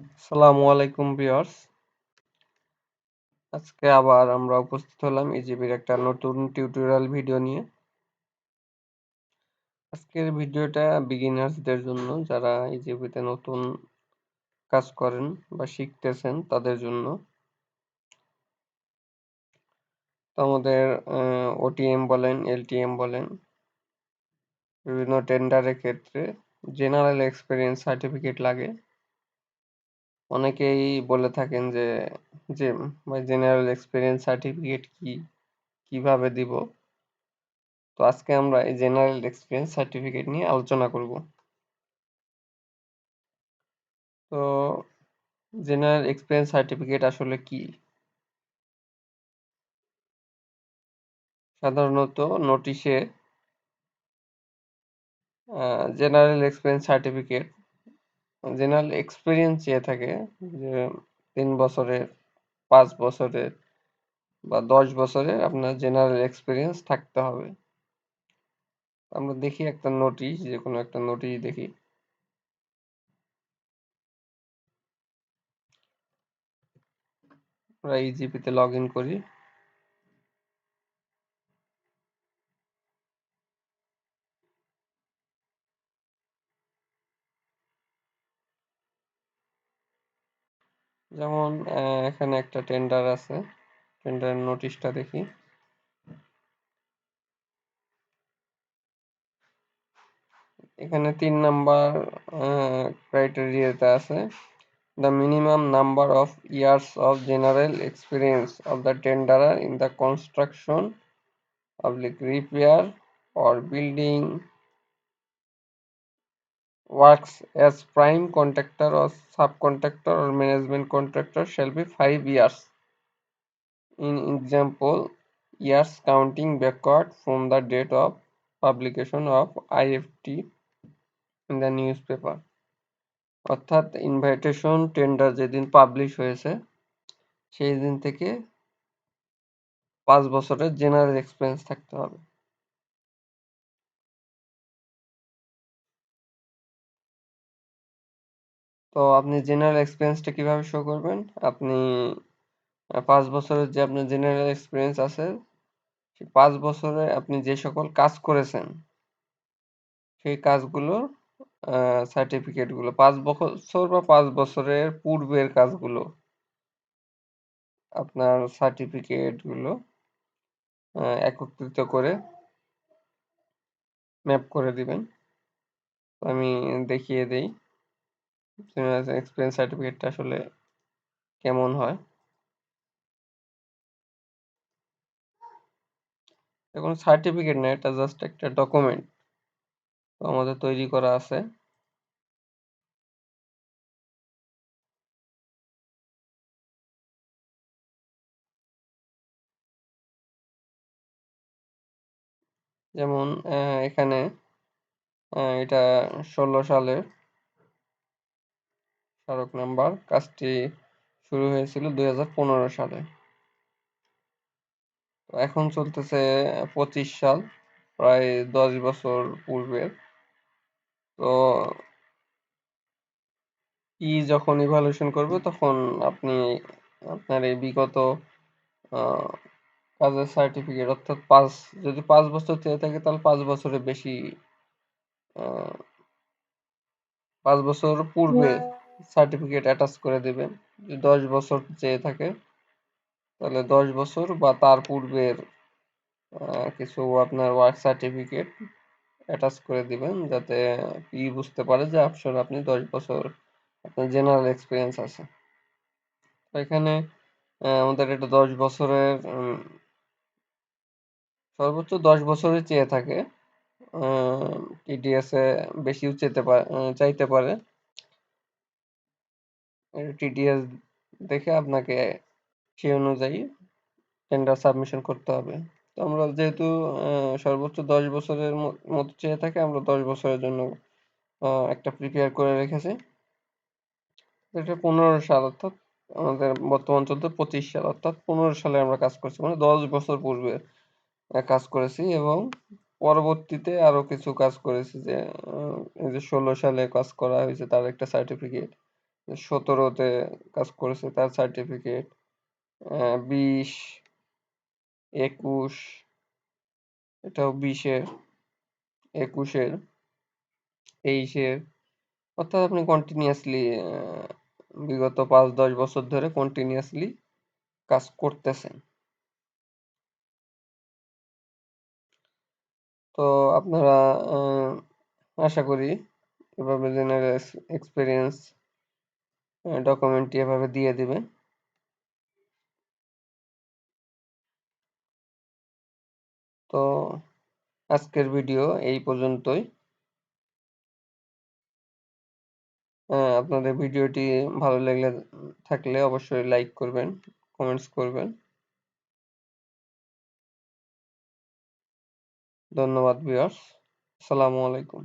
আসসালামু আলাইকুম ভিউয়ার্স। আজকে আবার আমরা উপস্থিত হলাম ইজিবির একটা নতুন টিউটোরিয়াল ভিডিও নিয়ে। আজকের ভিডিওটা বিগিনার্সদের জন্য, যারা ইজিবিতে নতুন কাজ করেন বা শিখতেছেন তাদের জন্য। তো আমাদের ওটিএম বলেন এলটিএম বলেন, বিভিন্ন টেন্ডারের ক্ষেত্রে জেনারেল এক্সপিরিয়েন্স সার্টিফিকেট লাগে। অনেকেই বলে থাকেন যে যে জেনারেল এক্সপিরিয়েন্স সার্টিফিকেট কি? কীভাবে দিব? তো আজকে আমরা এই জেনারেল এক্সপিরিয়েন্স সার্টিফিকেট নিয়ে আলোচনা করব। তো জেনারেল এক্সপিরিয়েন্স সার্টিফিকেট আসলে কি? সাধারণত নোটিশে general experience certificate general experience চেয়ে থাকে যে তিন বছরের, পাঁচ বছরের বা দশ বছরের আপনার জেনারেল এক্সপিরিয়েন্স থাকতে হবে। আমরা দেখি একটা নোটিশ, যে কোনো একটা নোটিশ দেখি। আমরা ইজিপিতে লগ ইন করি। যেমন এখানে একটা টেন্ডার আছে টেন্ডার নোটিশটা দেখি এখানে তিন নাম্বার ক্রাইটেরিয়াতে আছে the minimum number of years of general experience of the tenderer in the construction public repair or building works as prime contractor or subcontractor or management contractor shall be 5 years in example years counting backward from the date of publication of IFT in the newspaper অর্থাৎ invitation tender যেদিন publish হয়েছে সেই দিন থেকে পাঁচ বছরের general experience থাকতে হবে তো আপনি জেনারেল এক্সপিরিয়েন্সটা কীভাবে শো করবেন? আপনি পাঁচ বছরের যে আপনার জেনারেল এক্সপিরিয়েন্স আছে, সেই পাঁচ বছরে আপনি যে সকল কাজ করেছেন, সেই কাজগুলো সার্টিফিকেটগুলো পাঁচ বছর বা পাঁচ বছরের পূর্বের কাজগুলো, আপনার সার্টিফিকেটগুলো একত্রিত করে ম্যাপ করে দিবেন। আমি দেখিয়ে দেই। এক্সপিরিয়েন্স সার্টিফিকেটটা আসলে কেমন হয়? এখন সার্টিফিকেট না, এটা জাস্ট একটা ডকুমেন্ট আমাদের তৈরি করা আছে। যেমন এখানে এটা ষোলো সালের স্মারক নাম্বার কাজটি শুরু হয়েছিল দুই সালে। এখন চলতেছে পঁচিশ সাল, প্রায় দশ বছর পূর্বের। তো ই যখন ইভালুয়েশন করবে তখন আপনি আপনার এই বিগত কাজের সার্টিফিকেট অর্থাৎ পাঁচ, যদি পাঁচ বছর চেয়ে থাকে তাহলে পাঁচ বছরের বেশি পাঁচ বছর পূর্বে সার্টিফিকেট অ্যাটাচ করে দেবেন। যদি দশ বছর চেয়ে থাকে, তাহলে দশ বছর বা তার পূর্বের কিছু আপনার ওয়ার্ক সার্টিফিকেট অ্যাটাচ করে দিবেন, যাতে পি বুঝতে পারে যে আসলে আপনি দশ বছর আপনার জেনারেল এক্সপিরিয়েন্স আছে। তো এখানে আমাদের এটা দশ বছরের সর্বোচ্চ দশ বছরের চেয়ে থাকে। টিডিএস বেশিও চেতে পারে চাইতে পারে। টিডিএস দেখে আপনাকে সেই অনুযায়ী টেন্ডার সাবমিশন করতে হবে। তো আমরা যেহেতু সর্বোচ্চ দশ বছরের মতো চেয়ে থাকে, আমরা দশ বছরের জন্য একটা প্রিপেয়ার করে রেখেছি। এটা পনেরো সাল অর্থাৎ আমাদের বর্তমান চলতে পঁচিশ সাল, অর্থাৎ পনেরো সালে আমরা কাজ করছি। মানে দশ বছর পূর্বে কাজ করেছি এবং পরবর্তীতে আরও কিছু কাজ করেছি যে ষোলো সালে কাজ করা হয়েছে তার একটা সার্টিফিকেট সতেরোতে কাজ করেছে, তার সার্টিফিকেট বিশ, একুশ, এটাও বিশের, একুশের, তেইশের। অর্থাৎ আপনি কন্টিনিউয়াসলি বিগত পাঁচ, দশ বছর ধরে কন্টিনিউয়াসলি কাজ করতেছেন। তো আপনারা আশা করি এভাবে জেনারেল এক্সপিরিয়েন্স ডকুমেন্টটি এভাবে দিয়ে দিবেন তো আজকের ভিডিও এই পর্যন্তই। আপনাদের ভিডিওটি ভালো লাগলে, থাকলে অবশ্যই লাইক করবেন কমেন্টস করবেন। ধন্যবাদ ভিউয়ার্স আসসালামু আলাইকুম।